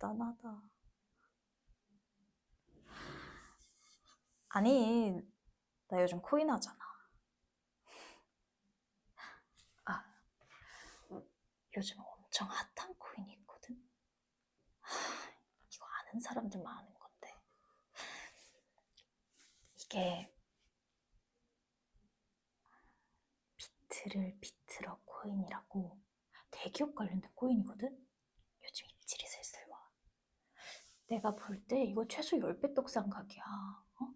대단하다. 아니, 나 요즘 코인 하잖아. 아, 요즘 엄청 핫한 코인이 있거든? 하, 이거 아는 사람들만 아는 건데. 이게 비트를 비트러 코인이라고 대기업 관련된 코인이거든? 요즘 입질이 슬슬 와. 내가 볼 때 이거 최소 10배 떡상각이야. 어?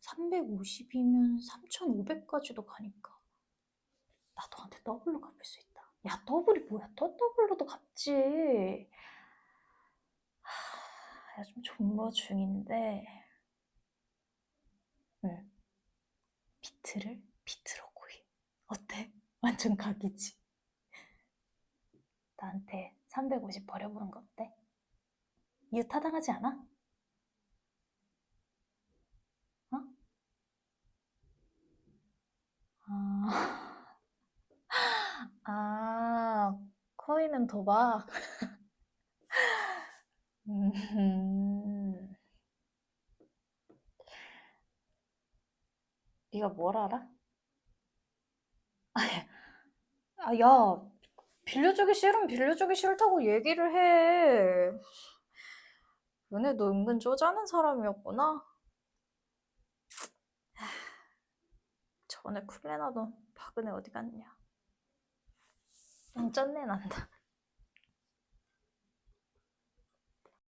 350이면 3,500까지도 가니까 나 너한테 더블로 갚을 수 있다. 야 더블이 뭐야? 더 더블로도 갚지. 하, 요즘 존버 중인데 응. 비트를 비트로 코인 어때? 완전 각이지. 나한테 350 버려보는 거 어때? 이유 타당하지 않아? 어? 아, 아, 코인은 도박. 음, 네가 뭘 알아? 아, 야, 빌려주기 싫으면 빌려주기 싫다고 얘기를 해. 은혜, 너 은근 쪼잔한 사람이었구나. 하, 저번에 쿨레 나던 박은혜 어디 갔냐? 난 짠내 난다.